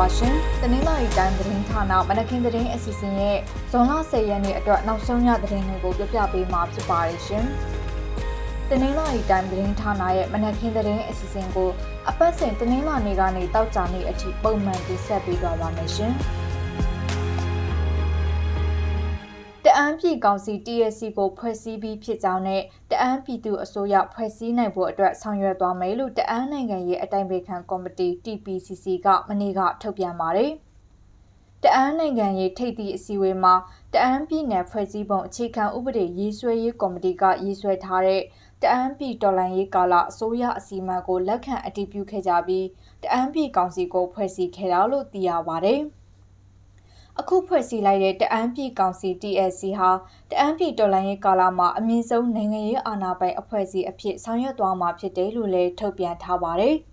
ပါရှင်။တနင်္လာရီတိုင်းသတင်းဌာနမနက်ခင်းသတင်းအစီအစဉ်ရဲ့ဇွန်လ10ရက်နေ့အတွက်နောက်ဆုံးရသတင်းတွေကိုပြပြပေးမှာဖြစ်ပါတယ်ရှင်။တနင်္လာရီတိုင်းသတင်းဌာနရဲ့မနက်ခင်းသတင်းအစီအစဉ်ကိုအပတ်စဉ်တနင်္လာနေ့ကနေတောက်ကြနေ့အထိပုံမှန်တင်ဆက်ပေးသွားပါမယ်ရှင်။ အန်းပြည်ကောင်စီ TSC ကိုဖွဲ့စည်းပြီးဖြစ်ကြောင်းနဲ့တအန်းပြည်သူအစိုးရဖွဲ့စည်းနိုင်ဖို့အတွက်ဆောင်ရွက်သွားမယ်လို့တအန်းနိုင်ငံရေးအတိုင်ပင်ခံကော်မတီ TPCC ကမနေ့ကထုတ်ပြန်ပါတယ်။တအန်းနိုင်ငံရေးထိပ်သီးအစည်းအဝေးမှာတအန်းပြည်နယ်ဖွဲ့စည်းပုံအခြေခံဥပဒေရေးဆွဲရေးကော်မတီကရေးဆွဲထားတဲ့တအန်းပြည်တော်လှန်ရေးကာလအစိုးရအစီအမံကိုလက်ခံအတည်ပြုခဲ့ကြပြီးတအန်းပြည်ကောင်စီကိုဖွဲ့စည်းခဲ့တာလို့သိရပါတယ်။ အခုဖွဲ့စည်းလိုက်တဲ့တအန်းပြည်ကောင်စီ TSC ဟာတအန်းပြည်တော်လှန်ရေးကာလမှာအမြင့်ဆုံးနိုင်ငံရေးအာဏာပိုင်အဖွဲ့အစည်းအဖြစ်ဆောင်ရွက်သွားမှာဖြစ်တယ်လို့လည်းထုတ်ပြန်ထားပါတယ်။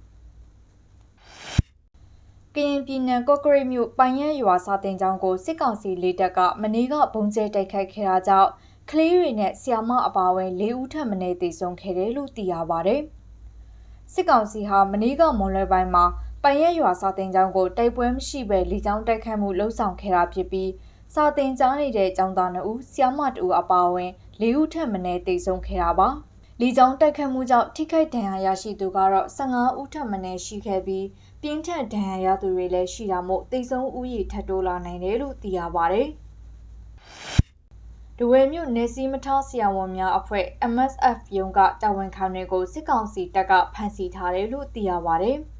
ကရင်ပြည်နယ်ကော့ကရိတ်မြို့ပိုင်ရဲရွာစာတင်ကျောင်းကိုစစ်ကောင်စီလေတပ်ကမနေ့ကဘုံကျဲတိုက်ခိုက်ခဲ့တာကြောင့်ကလေးတွေနဲ့ဆီယာမအပါအဝင်၄ဦးထပ်မံတေဆုံးခဲ့တယ်လို့သိရပါတယ်။စစ်ကောင်စီဟာမနေ့ကမွန်လွယ်ပိုင်းမှာ ပိုင်ရဲရွာစာတင်ကျောင်းကိုတိုက်ပွဲမရှိဘဲလီကျောင်းတိုက်ခတ်မှုလှုံ့ဆော်ခဲ့တာဖြစ်ပြီးစာတင်ကြားနေတဲ့ကျောင်းသား2ဦးဆီယာမ2ဦးအပါအဝင်၄ဦးထပ်မံတေဆုံးခဲ့တာပါ။လီကျောင်းတိုက်ခတ်မှုကြောင့်ထိခိုက်ဒဏ်ရာရရှိသူကတော့15ဦးထပ်မံရှိခဲ့ပြီးပြင်းထန်ဒဏ်ရာရသူတွေလည်းရှိတာမို့တိတ်ဆုံးဦးရေထပ်တိုးလာနိုင်တယ်လို့သိရပါတယ်။ဒဝဲမြို့နေစီမထားဆရာဝန်များအဖွဲ့ MSF ရုံးကတာဝန်ခံတွေကိုစစ်ကောင်စီတပ်ကဖမ်းဆီးထားတယ်လို့သိရပါတယ်။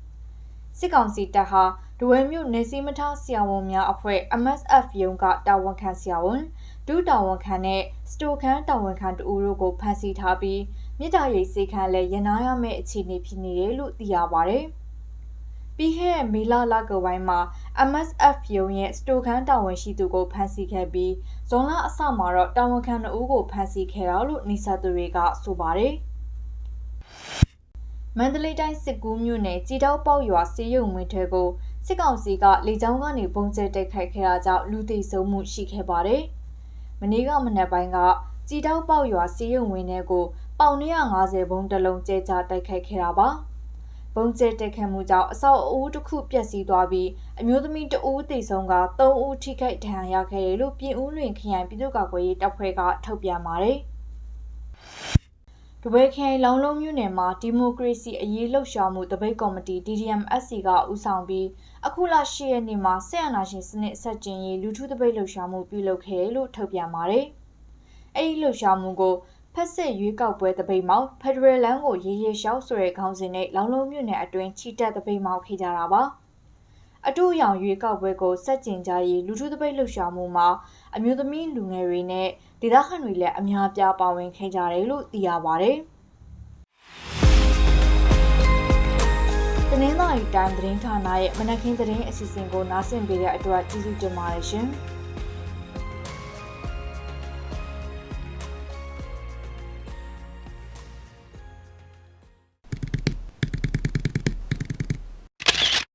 စစ်ကောင်စီတပ်ဟာဒဝဲမြို့နေစီမထားဆရာဝန်များအဖွဲ့ MSF ရုံးကတာဝန်ခံဆရာဝန်ဒုတာဝန်ခံနဲ့စတိုခန်းတာဝန်ခံတူတို့ကိုဖမ်းဆီးထားပြီးမြေတားရိတ်စေခန်းလည်းရနာရမယ့်အခြေအနေဖြစ်နေတယ်လို့သိရပါတယ်။ပြီးခဲ့တဲ့မေလလကပိုင်းမှာ MSF ရုံးရဲ့စတိုခန်းတာဝန်ရှိသူကိုဖမ်းဆီးခဲ့ပြီးဇွန်လအစမှာတော့တာဝန်ခံ2ဦးကိုဖမ်းဆီးခဲ့တာလို့နေဆက်သူတွေကဆိုပါတယ်။ မန္တလေးတိုင်းစစ်ကူးမြို့နယ်ကြည်တောက်ပေါက်ရွာစီရုံဝင်းထဲကိုစစ်ကောင်စီကလေကြောင်းကနေပုံကျဲတိုက်ခိုက်ခဲ့တာကြောင့်လူသေဆုံးမှုရှိခဲ့ပါတယ်။မနေ့ကမနက်ပိုင်းကကြည်တောက်ပေါက်ရွာစီရုံဝင်းထဲကိုပေါင်150ဘုံတလုံးကျဲချတိုက်ခိုက်ခဲ့တာပါ။ဘုံကျဲတက်ခတ်မှုကြောင့်အဆောက်အဦတစ်ခုပျက်စီးသွားပြီးအမျိုးသမီးတဦးသေဆုံးက3ဦးထိခိုက်ဒဏ်ရာရခဲ့တယ်လို့ပြည်ဦးလွင်ခရိုင်ပြည်သူ့ကာကွယ်ရေးတပ်ဖွဲ့ကထုတ်ပြန်ပါတယ်။ ဒဘဲခိုင်လောင်လုံးမြို့နယ်မှာဒီမိုကရေစီအရေးလှုပ်ရှားမှုတပိတ်ကော်မတီ DDMSC ကဦးဆောင်ပြီးအခုလ10ရက်နေ့မှာဆက်အနာရှင်စနစ်ဆက်ကျင်ရေးလူထုတပိတ်လှုပ်ရှားမှုပြုလုပ်ခဲ့တယ်လို့ထုတ်ပြန်ပါတယ်။အဲဒီလှုပ်ရှားမှုကိုဖက်စစ်ရွေးကောက်ပွဲတပိတ်မောက်ဖက်ဒရယ်လမ်းကိုရေးရေးရှောက်ဆိုတဲ့ခေါင်းစဉ်နဲ့လောင်လုံးမြို့နယ်အတွင်းချီတက်တပိတ်မောက်ခဲ့ကြတာပါ အတူရောင်ရွေးကောက်ပွဲကိုစက်ကျင်ကြရေးလူထုတပိတ်လှုပ်ရှားမှုမှာအမျိုးသမီးလူငယ်တွေနဲ့ဒေသခံတွေလည်းအများပြားပါဝင်ခဲ့ကြတယ်လို့သိရပါတယ်တနင်္လာရီတိုင်းသတင်းဌာနရဲ့မနက်ခင်းသတင်းအစီအစဉ်ကိုနားဆင်ပေးတဲ့အတွက်ကျေးဇူးတင်ပါတယ်ရှင်။